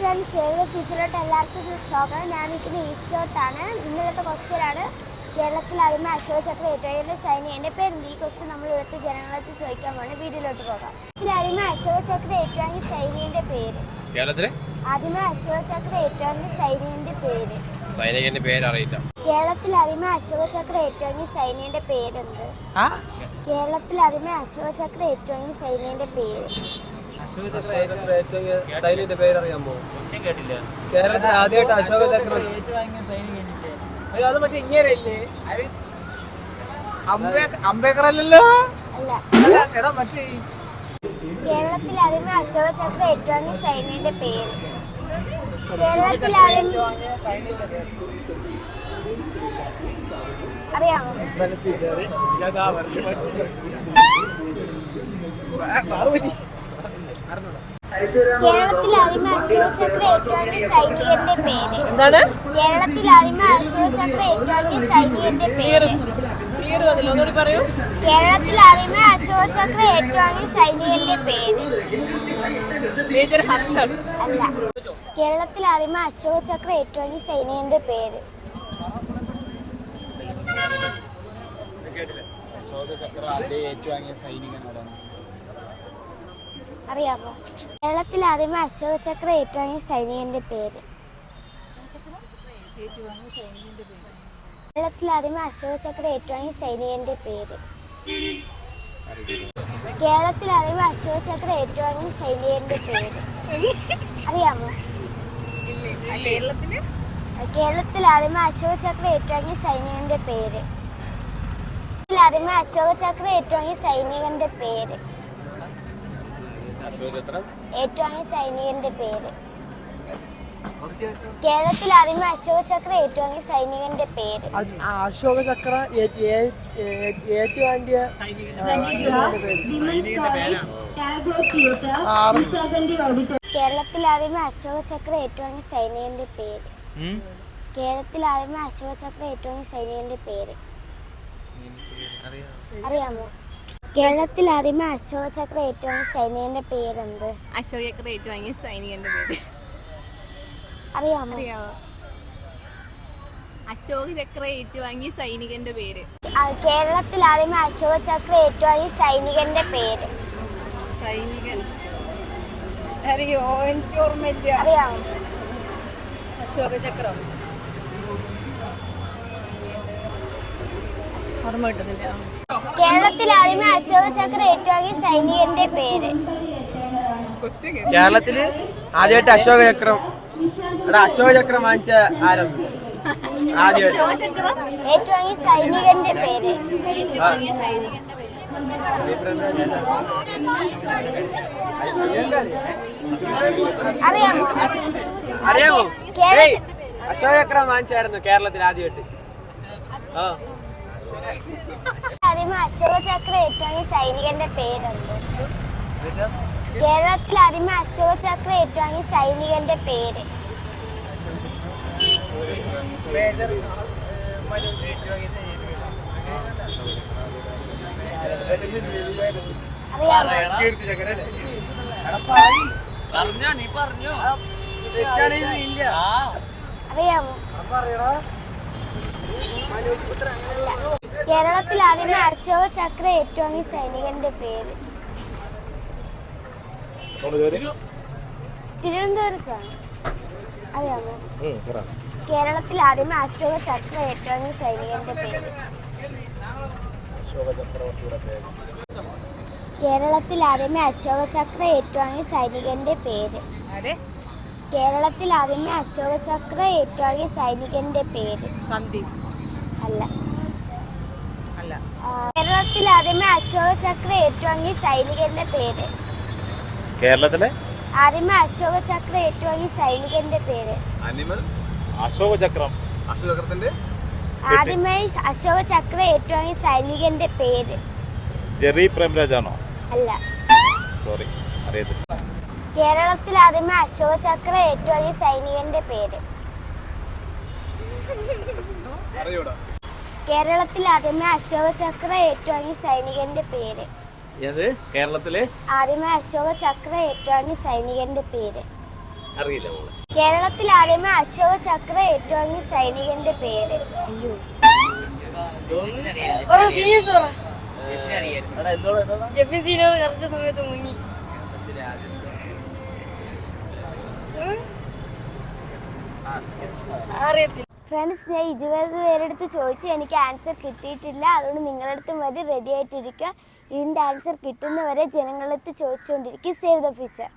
Friends save ഫീച്ചറിലോട്ട് എല്ലാവർക്കും സ്വാഗതം. ഞാൻ നിൽക്കുന്ന ഈസ്റ്റോട്ടാണ് ഇന്നലത്തെ ക്വസ്റ്റ്യനാണ് കേരളത്തിൽ ആദ്യമേ അശോക ചക്ര ഏറ്റവും സൈനി എന്റെ പേര് ഈ ക്വസ്റ്റ്യൻ നമ്മൾ ഇവിടുത്തെ ജനങ്ങളെ ചോദിക്കാൻ പോകണം വീഡിയോയിലോട്ട് പോകാം. ഇതിൽ ആദ്യമേ അശോക ചക്ര ഏറ്റവും സൈനിയുടെ പേര്. കേരളത്തിലെ? ആദ്യമേ അശോക ചക്ര ഏറ്റവും സൈനിയുടെ പേര്. സൈനികന്റെ പേര് അറിയില്ല. കേരളത്തിൽ ആദ്യമേ അശോക ചക്ര ഏറ്റവും സൈനിയുടെ പേരെന്ത് കേരളത്തിൽ ആദ്യമേ അശോക ചക്ര ഏറ്റവും സൈനിയുടെ പേര്. സൈനിന്റെ പേരറിയാമോ കേരളത്തിൽ ആദ്യമായിട്ട് അശോക ചക്രം അത് മറ്റേ അംബേദ്കർ അല്ലല്ലോ എടാ മറ്റേ കേരളത്തിൽ ആദ്യമേ അശോക ചക്ര ഏറ്റവും സൈനിന്റെ പേര് കേരളത്തിൽ അറിയാമോ കേരളത്തിൽ ആദ്യമേ അശോക ചക്ര ഏറ്റവും സൈനികന്റെ പേര്. എന്താണ്? കേരളത്തിൽ ആദ്യമേ അശോക ചക്ര സൈനികന്റെ പേര്. ഒന്നുകൂടി പറയൂ. കേരളത്തിൽ ആദ്യമേ അശോക ചക്ര ഏറ്റവും സൈനികന്റെ പേര്. മേജർ ഹർഷൻ. അല്ല. കേരളത്തിൽ ആദ്യമേ അശോക ചക്ര ഏറ്റവും സൈനികന്റെ പേര്. അശോക ചക്ര ആദ്യം ഏറ്റുവാങ്ങിയ സൈനികനാടാണ് അറിയാമോ? കേരളത്തിൽ ആദ്യമേ അശോക ചക്ര ഏറ്റുവാങ്ങിയ സൈനികന്റെ പേര്. കേരളത്തിൽ ആദ്യമേ അശോക ചക്ര ഏറ്റുവാങ്ങിയ സൈനികന്റെ പേര്. കേരളത്തിൽ ആദ്യമേ അശോക ചക്ര ഏറ്റുവാങ്ങിയ സൈനികന്റെ പേര്. അറിയാമോ? കേരളത്തിൽ ആദ്യമേ അശോക ചക്ര ഏറ്റുവാങ്ങിയ സൈനികന്റെ പേര്. ആദ്യമേ അശോക ചക്ര ഏറ്റുവാങ്ങിയ സൈനികന്റെ പേര്. ഏറ്റുവാങ്ങിയ സൈനികന്റെ പേര്. കേരളത്തിൽ ആദ്യമേ അശോക ചക്ര ഏറ്റുവാങ്ങിയ സൈനികന്റെ പേര്. അശോക ചക്ര ഏറ്റുവാങ്ങിയ. കേരളത്തിൽ ആദ്യമേ അശോക ചക്ര ഏറ്റുവാങ്ങിയ സൈനികന്റെ പേര്. കേരളത്തിൽ ആദ്യമേ അശോക ചക്ര ഏറ്റുവാങ്ങിയ സൈനികന്റെ പേര്. അറിയാമോ? കേരളത്തിൽ ആദ്യമേ അശോക ചക്ര ഏറ്റുവാങ്ങിയ സൈനികന്റെ പേരെന്ത്? അശോക ചക്ര ഏറ്റുവാങ്ങിയ സൈനികന്റെ പേര്. അറിയാമോ? അറിയാവോ? അശോക ചക്ര ഏറ്റുവാങ്ങിയ സൈനികന്റെ പേര്. കേരളത്തിൽ ആദ്യമേ അശോക ചക്ര ഏറ്റുവാങ്ങിയ സൈനികന്റെ പേര്. സൈനികൻ. അറിയോ? എനിക്ക് ഓർമ്മയില്ല. അറിയാമോ? അശോക ചക്രം. ഓർമ്മ കിട്ടുന്നില്ല. കേരളത്തിൽ ആദ്യമേ അശോക ചക്ര ഏറ്റുവാങ്ങിയ സൈനികന്റെ പേര്. കേരളത്തിൽ ആദ്യമായിട്ട് അശോക ചക്രം എടാ അശോക ചക്രം വാങ്ങിച്ച ആരും ആദ്യമായിട്ട്. ഏറ്റുവാങ്ങിയ സൈനികന്റെ പേര്. അറിയാമോ? അറിയാമോ? അശോക ചക്രം വാങ്ങിച്ചായിരുന്നു കേരളത്തിൽ ആദ്യമായിട്ട്. ആ. ആദ്യമേ അശോക ചക്ര ഏറ്റുവാങ്ങിയ സൈനികന്റെ പേരുണ്ട്. കേരളത്തിൽ ആദ്യം അശോക ചക്ര ഏറ്റുവാങ്ങിയ സൈനികന്റെ പേര്. അറിയാമോ? നീ പറഞ്ഞോ അറിയാമോ? കേരളത്തിൽ ആദ്യമേ അശോക ചക്ര ഏറ്റുവാങ്ങിയ സൈനികന്റെ പേര്. തിരുവനന്തപുരത്താണ്. അറിയാമോ? കേരളത്തിൽ ആദ്യമേ അശോക ചക്ര ഏറ്റുവാങ്ങിയ സൈനികന്റെ പേര്. കേരളത്തിൽ ആദ്യമേ അശോക ചക്ര ഏറ്റുവാങ്ങിയ സൈനികന്റെ പേര്. അതെ കേരളത്തിൽ ആദ്യമേ അശോക ചക്ര ഏറ്റുവാങ്ങിയ സൈനികന്റെ പേര്. സന്ദീപ്. അല്ല. കേരളത്തിൽ ആദ്യമേ അശോക ചക്ര ഏറ്റുവാങ്ങിയ സൈനികന്റെ പേര്. കേരളത്തിലെ? ആദ്യമേ അശോക ചക്ര ഏറ്റുവാങ്ങിയ സൈനികന്റെ പേര്. അനിമൽ അശോക ചക്രം. അശോക ചക്രത്തിന്റെ? ആദ്യമേ അശോക ചക്ര ഏറ്റുവാങ്ങിയ സൈനികന്റെ പേര്. ജെറി പ്രേംരാജ് ആണോ അല്ല. സോറി അറിയത്തില്ല. കേരളത്തിൽ ആദ്യമേ അശോക ചക്ര ഏറ്റുവാങ്ങിയ സൈനികന്റെ പേര്. കേരളത്തിൽ ആദ്യമേ അശോക ചക്ര ഏറ്റുവാങ്ങിയ സൈനികന്റെ പേര്. ഏത്? കേരളത്തിലെ? ആദ്യമേ അശോക ചക്ര ഏറ്റുവാങ്ങിയ സൈനികന്റെ പേര്. അറിയില്ല മോളെ. കേരളത്തിൽ ആദ്യമേ അശോക ചക്ര ഏറ്റുവാങ്ങിയ സൈനികന്റെ പേര്. അയ്യോ. ജെഫി സീനിയർ കറക്റ്റ് സമയത്ത് മുങ്ങി. അറിയത്തില്ല. ഫ്രണ്ട്സ് ഞാൻ ഇരുപത് പേരെടുത്ത് ചോദിച്ചു. എനിക്ക് ആൻസർ കിട്ടിയിട്ടില്ല. അതുകൊണ്ട് നിങ്ങളടുത്ത് വരെ റെഡി ആയിട്ടിരിക്കുക ഇതിന്റെ ആൻസർ കിട്ടുന്നവരെ ജനങ്ങളടുത്ത് ചോദിച്ചുകൊണ്ടിരിക്കും സേവ് ദ ഫ്യൂച്ചർ